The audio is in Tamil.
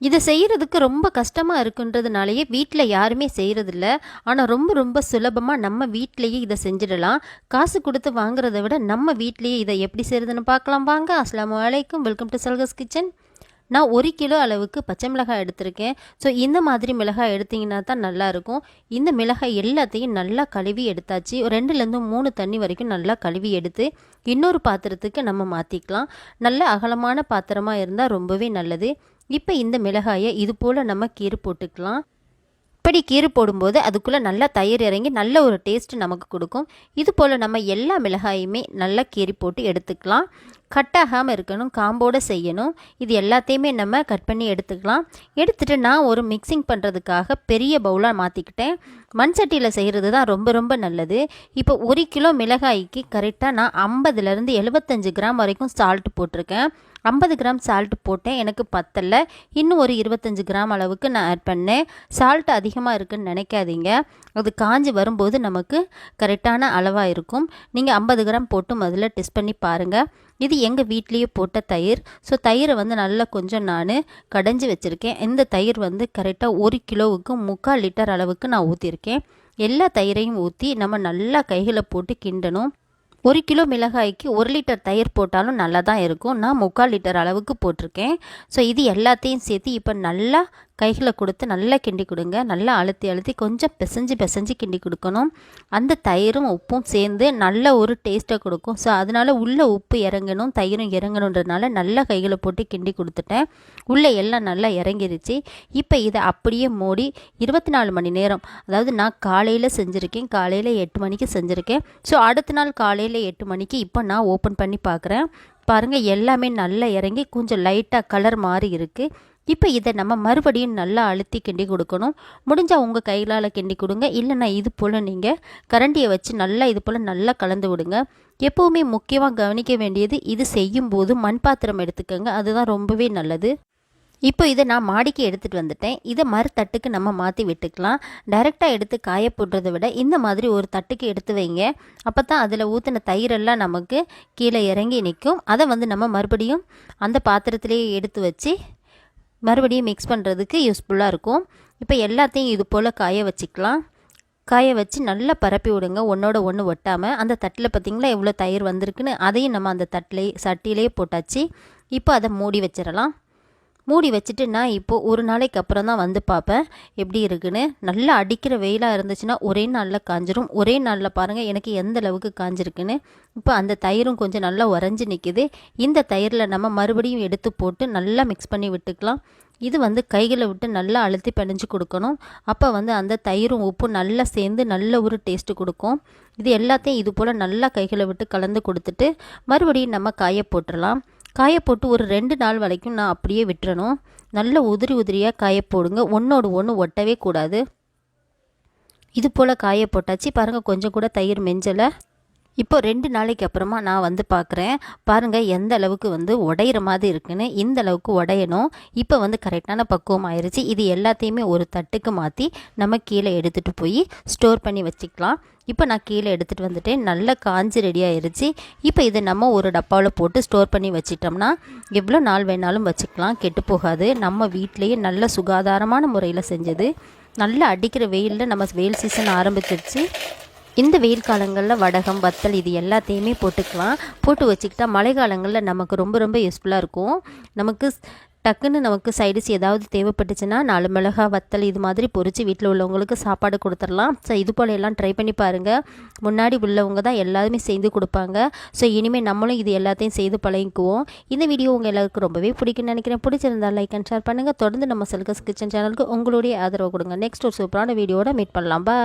இதை செய்கிறதுக்கு ரொம்ப கஷ்டமாக இருக்குன்றதுனாலயே வீட்டில் யாருமே செய்கிறதில்ல ஆனால் ரொம்ப ரொம்ப சுலபமாக நம்ம வீட்டிலையே இதை செஞ்சிடலாம். காசு கொடுத்து வாங்குறதை விட நம்ம வீட்டிலையே இதை எப்படி செய்கிறதுன்னு பார்க்கலாம். வாங்க அஸ்லாம் வலைக்கும் வெல்கம் டு சல்கஸ் கிச்சன் நான் ஒரு கிலோ அளவுக்கு பச்சை மிளகாய் எடுத்திருக்கேன். ஸோ இந்த மாதிரி மிளகாய் எடுத்திங்கன்னா தான் நல்லாயிருக்கும் இந்த மிளகாய் எல்லாத்தையும் நல்லா கழுவி எடுத்தாச்சு. ஒரு ரெண்டுலேருந்து மூணு தண்ணி வரைக்கும் நல்லா கழுவி எடுத்து இன்னொரு பாத்திரத்துக்கு நம்ம மாற்றிக்கலாம் நல்ல அகலமான பாத்திரமாக இருந்தால் ரொம்பவே நல்லது. இப்போ இந்த மிளகாயை இது போல் நம்ம கீறு போட்டுக்கலாம். இப்படி கீறு போடும்போது அதுக்குள்ளே நல்லா தயிர் இறங்கி நல்ல ஒரு டேஸ்ட் நமக்கு கொடுக்கும். இது போல் நம்ம எல்லா மிளகாயுமே நல்லா கீறி போட்டு எடுத்துக்கலாம். கட்டாகாமல் இருக்கணும் காம்போடு செய்யணும். இது எல்லாத்தையுமே நம்ம கட் பண்ணி எடுத்துக்கலாம். எடுத்துகிட்டு நான் ஒரு மிக்சிங் பண்ணுறதுக்காக பெரிய பவுலாக மாற்றிக்கிட்டேன் மண் சட்டியில் செய்கிறது தான் ரொம்ப ரொம்ப நல்லது. இப்போ ஒரு கிலோ மிளகாய்க்கு கரெக்டாக நான் ஐம்பதுலேருந்து எழுபத்தஞ்சு கிராம் வரைக்கும் சால்ட் போட்டிருக்கேன். ஐம்பது கிராம் சால்ட் போட்டேன். எனக்கு பத்தலை. இன்னும் ஒரு இருபத்தஞ்சி கிராம் அளவுக்கு நான் ஆட் பண்ணேன். சால்ட் அதிகமாக இருக்குதுன்னு நினைக்காதீங்க. அது காஞ்சி வரும்போது நமக்கு கரெக்டான அளவாக இருக்கும். நீங்கள் ஐம்பது கிராம் போட்டு முதல்ல டெஸ்ட் பண்ணி பாருங்கள் இது எங்கள் வீட்லேயே போட்ட தயிர். ஸோ தயிரை வந்து நல்லா கொஞ்சம் நான் கடைஞ்சி வச்சுருக்கேன். இந்த தயிர் வந்து கரெக்டாக ஒரு கிலோவுக்கு முக்கால் லிட்டர் அளவுக்கு நான் ஊற்றிருக்கேன் எல்லா தயிரையும் ஊற்றி நம்ம நல்லா கைகளை போட்டு கிண்டணும். ஒரு கிலோ மிளகாய்க்கு ஒரு லிட்டர் தயிர் போட்டாலும் நல்லா தான் இருக்கும். நான் முக்கால் லிட்டர் அளவுக்கு போட்டிருக்கேன். ஸோ இது எல்லாத்தையும் சேர்த்து இப்போ நல்லா கைகளை கொடுத்து நல்லா கிண்டி கொடுங்க. நல்லா அழுத்தி அழுத்தி கொஞ்சம் பிசைஞ்சு பிசைஞ்சு கிண்டி கொடுக்கணும். அந்த தயிரும் உப்பும் சேர்ந்து நல்ல ஒரு டேஸ்ட்டை கொடுக்கும். ஸோ அதனால் உள்ளே உப்பு இறங்கணும் தயிரும் இறங்கணுன்றதுனால நல்லா கைகளை போட்டு கிண்டி கொடுத்துட்டேன். உள்ளே எல்லாம் நல்லா இறங்கிருச்சு. இப்போ இதை அப்படியே மூடி இருபத்தி நாலு மணி நேரம் அதாவது நான் காலையில் செஞ்சுருக்கேன். காலையில் எட்டு மணிக்கு செஞ்சுருக்கேன். ஸோ அடுத்த நாள் காலையில் எட்டு மணிக்கு இப்போ நான் ஓப்பன் பண்ணி பார்க்குறேன் பாருங்கள் எல்லாமே நல்லா இறங்கி கொஞ்சம் லைட்டாக கலர் மாறி இருக்குது இப்போ இதை நம்ம மறுபடியும் நல்லா அழுத்தி கிண்டி கொடுக்கணும். முடிஞ்சால் உங்கள் கைகளால் கிண்டி கொடுங்க. இல்லைன்னா இது போல் நீங்கள் கரண்டியை வச்சு நல்லா இது போல் நல்லா கலந்து விடுங்க. எப்போவுமே முக்கியமாக கவனிக்க வேண்டியது இது செய்யும் போது மண் பாத்திரம் எடுத்துக்கோங்க. அதுதான் ரொம்பவே நல்லது. இப்போ இதை நான் மாடிக்கு எடுத்துகிட்டு வந்துட்டேன். இதை மறு தட்டுக்கு நம்ம மாற்றி விட்டுக்கலாம். டைரெக்டாக எடுத்து காய போடுறதை விட இந்த மாதிரி ஒரு தட்டுக்கு எடுத்து வைங்க. அப்போ தான் அதில் ஊற்றின தயிரெல்லாம் நமக்கு கீழே இறங்கி நிற்கும் அதை வந்து நம்ம மறுபடியும் அந்த பாத்திரத்திலேயே எடுத்து வச்சு மறுபடியும் மிக்ஸ் பண்ணுறதுக்கு யூஸ்ஃபுல்லாக இருக்கும். இப்போ எல்லாத்தையும் இது போல் காய வச்சுக்கலாம். காய வச்சு நல்லா பரப்பி விடுங்க. ஒன்றோட ஒன்று ஒட்டாமல் அந்த தட்டில் பார்த்திங்களா எவ்வளோ தயிர் வந்திருக்குன்னு அதையும் நம்ம அந்த தட்டிலே சட்டிலே போட்டாச்சு. இப்போ அதை மூடி வச்சிடலாம். மூடி வச்சுட்டு நான் இப்போது ஒரு நாளைக்கு அப்புறம் தான் வந்து பார்ப்பேன். எப்படி இருக்குன்னு? நல்லா அடிக்கிற வெயிலாக இருந்துச்சுன்னா ஒரே நாளில் காஞ்சிரும். ஒரே நாளில் பாருங்கள் எனக்கு எந்த அளவுக்கு காஞ்சிருக்குன்னு. இப்போ அந்த தயிரும் கொஞ்சம் நல்லா உறைஞ்சி நிற்கிது இந்த தயிரில் நம்ம மறுபடியும் எடுத்து போட்டு நல்லா மிக்ஸ் பண்ணி விட்டுக்கலாம். இது வந்து கைகளை விட்டு நல்லா அழுத்தி பிணைஞ்சு கொடுக்கணும். அப்போ வந்து அந்த தயிரும் உப்பும் நல்லா சேர்ந்து நல்ல ஒரு டேஸ்ட்டு கொடுக்கும். இது எல்லாத்தையும் இது போல் நல்லா கைகளை விட்டு கலந்து கொடுத்துட்டு மறுபடியும் நம்ம காய போட்டுடலாம். காய போட்டு ஒரு ரெண்டு நாள் வரைக்கும் நான் அப்படியே விட்டுறணும். நல்ல உதிரி உதிரியாக காய போடுங்க. ஒன்றோடு ஒன்று ஒட்டவே கூடாது. இது போல் காய போட்டாச்சு. பாருங்கள் கொஞ்சம் கூட தயிர் மெஞ்சலை. இப்போ ரெண்டு நாளைக்கு அப்புறமா நான் வந்து பார்க்குறேன் பாருங்கள் எந்த அளவுக்கு வந்து உடையிற மாதிரி இருக்குன்னு இந்த அளவுக்கு உடையணும். இப்போ வந்து கரெக்டான பக்குவம் ஆயிடுச்சு இது எல்லாத்தையுமே ஒரு தட்டுக்கு மாற்றி நம்ம கீழே எடுத்துகிட்டு போய் ஸ்டோர் பண்ணி வச்சுக்கலாம். இப்போ நான் கீழே எடுத்துகிட்டு வந்துட்டேன். நல்லா காஞ்சி ரெடி ஆயிடுச்சு இப்போ இதை நம்ம ஒரு டப்பாவில் போட்டு ஸ்டோர் பண்ணி வச்சிட்டோம்னா எவ்வளோ நாள் வேணாலும் வச்சுக்கலாம். கெட்டு போகாது. நம்ம வீட்லேயே நல்ல சுகாதாரமான முறையில் செஞ்சது. நல்லா அடிக்கிற வெயிலில் நம்ம வெயில் சீசன் ஆரம்பிச்சிருச்சு. இந்த வெயில் காலங்களில் வடகம் வத்தல் இது எல்லாத்தையுமே போட்டுக்கலாம். போட்டு வச்சுக்கிட்டா மழை காலங்களில் நமக்கு ரொம்ப ரொம்ப யூஸ்ஃபுல்லாக இருக்கும். நமக்கு டக்குன்னு நமக்கு சைடிஸ் ஏதாவது தேவைப்பட்டுச்சுன்னா நாலு மிளகா வத்தல் இது மாதிரி பொறிச்சு வீட்டில் உள்ளவங்களுக்கு சாப்பாடு கொடுத்துடலாம். ஸோ இது போல எல்லாம் ட்ரை பண்ணி பாருங்கள் முன்னாடி உள்ளவங்க தான் எல்லாருமே செய்து கொடுப்பாங்க. ஸோ இனிமேல் நம்மளும் இது எல்லாத்தையும் செய்து பழகிக்குவோம். இந்த வீடியோ உங்கள் எல்லாருக்கும் ரொம்பவே பிடிக்குன்னு நினைக்கிறேன். பிடிச்சிருந்தால் லைக் அண்ட் ஷேர் பண்ணுங்கள் தொடர்ந்து நம்ம செல்கஸ் கிச்சன் சேனலுக்கு உங்களுடைய ஆதரவு கொடுங்க. நெக்ஸ்ட் ஒரு சூப்பரான வீடியோட மீட் பண்ணலாம். பா